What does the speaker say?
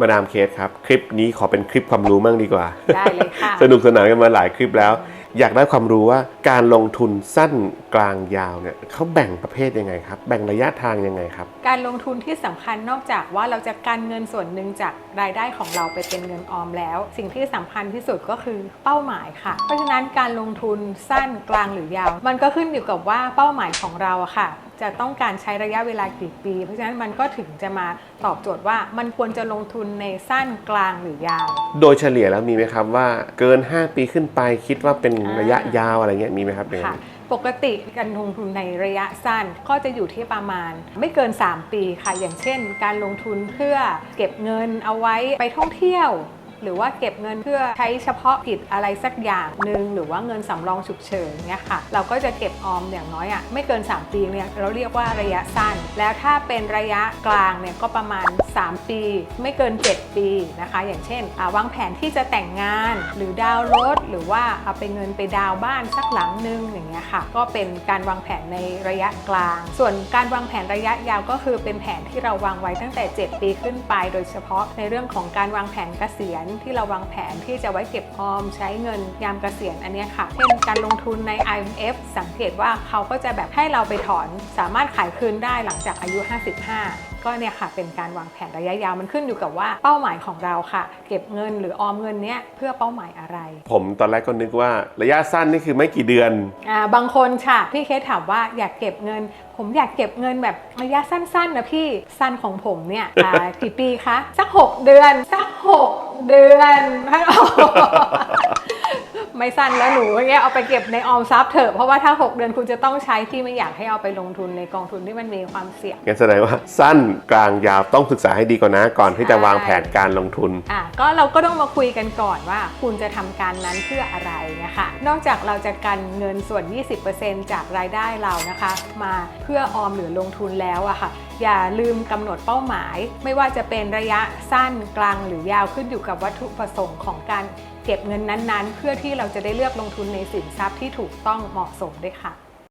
มาดามเคสครับ คลิปนี้ขอเป็นคลิปความรู้มั่งดีกว่า ได้เลยค่ะ สนุกสนานกันมาหลายคลิปแล้ว อยากได้ความรู้ว่าการลงทุนสั้นกลางยาวเนี่ยเขาแบ่งประเภทยังไงครับ แบ่งระยะทางยังไงครับ การลงทุนที่สำคัญนอกจากว่าเราจะการเงินส่วนหนึ่งจากรายได้ของเราไปเป็นเงินออมแล้ว สิ่งที่สำคัญที่สุดก็คือเป้าหมายค่ะ เพราะฉะนั้นการลงทุนสั้นกลางหรือยาว มันก็ขึ้นอยู่กับว่าเป้าหมายของเราอะค่ะ จะต้องการใช้ระยะเวลากี่ปี เพราะฉะนั้นมันก็ถึงจะมาตอบโจทย์ว่ามันควรจะลงทุนในสั้นกลางหรือยาว โดยเฉลี่ยแล้วมีไหมครับว่าเกิน 5 ปีขึ้นไปคิดว่าเป็นอ่าระยะยาวอะไรเงี้ยมีไหมครับอย่างค่ะนั้นปกติการลงทุนในระยะสั้นก็จะอยู่ที่ประมาณไม่เกิน 3 ปีค่ะ อย่างเช่น การลงทุนเพื่อเก็บเงินเอาไว้ไปท่องเที่ยว หรือว่าเก็บเงินเพื่อใช้เฉพาะกิจอะไรสักอย่างหนึ่งหรือว่าเงินสำรองฉุกเฉินเนี่ยค่ะเราก็จะเก็บออมอย่างน้อยอะไม่เกิน 3 ปีเนี่ยเราเรียกว่าระยะสั้น แล้วถ้าเป็นระยะกลางเนี่ยก็ประมาณ 3 ปี ไม่เกิน 7 ปีนะคะ อย่างเช่นาวางแผนที่จะแต่งงานหรือดาวรถ หรือว่าเอาไปเงินไปดาวบ้านสักหลังนึงอย่างเงี้ยค่ะ ก็เป็นการวางแผนในระยะกลาง ส่วนการวางแผนระยะยาวก็คือเป็นแผนที่เราวางไว้ตั้งแต่ 7 ปีขึ้นไป โดยเฉพาะในเรื่องของการวางแผนเกษียณที่เราวางแผนที่จะไว้เก็บออมใช้เงินยามเกษียณอันเนี้ยค่ะ เช่นการลงทุนใน IMF สังเกตว่าเขาก็จะแบบให้เราไปถอนสามารถขายคืนได้หลังจากอายุ 55 ก็เนี่ยค่ะเป็นการวางแผนระยะยาวมันขึ้นอยู่กับว่าเป้าหมายของเราค่ะ เก็บเงินหรือออมเงินเนี้ยเพื่อเป้าหมายอะไร ผมตอนแรกก็นึกว่าระยะสั้นนี่คือไม่กี่เดือนอ่าบางคนค่ะพี่เคสถามว่าอยากเก็บเงิน ผมอยากเก็บเงินแบบระยะสั้นๆนะพี่สั้นของผมเนี่ยอ่ากี่ปีคะสัก 6 เดือนสัก 6 เดือนไม่สั้นแล้วหนูอย่างเงี้ยเอาไปเก็บในออมทรัพย์เถอะเพราะว่าถ้า 6 เดือนคุณจะต้องใช้ที่ไม่อยากให้เอาไปลงทุนในกองทุนที่มันมีความเสี่ยง งั้นแสดงว่าสั้นกลางยาวต้องศึกษาให้ดีก่อนนะ ก่อนที่จะใช่วางแผนการลงทุน อะก็เราก็ต้องมาคุยกันก่อนว่า คุณจะทำการนั้นเพื่ออะไรนะคะ นอกจากเราจะกันเงินส่วน 20%จากรายได้เรานะคะ มาเพื่อออมหรือลงทุนแล้วอะค่ะ อย่าลืมกำหนดเป้าหมาย ไม่ว่าจะเป็นระยะสั้นกลางหรือยาวขึ้นอยู่กับวัตถุประสงค์ของการเก็บเงินนั้นๆ เพื่อที่เราจะได้เลือกลงทุนในสินทรัพย์ที่ถูกต้องเหมาะสมด้วยค่ะ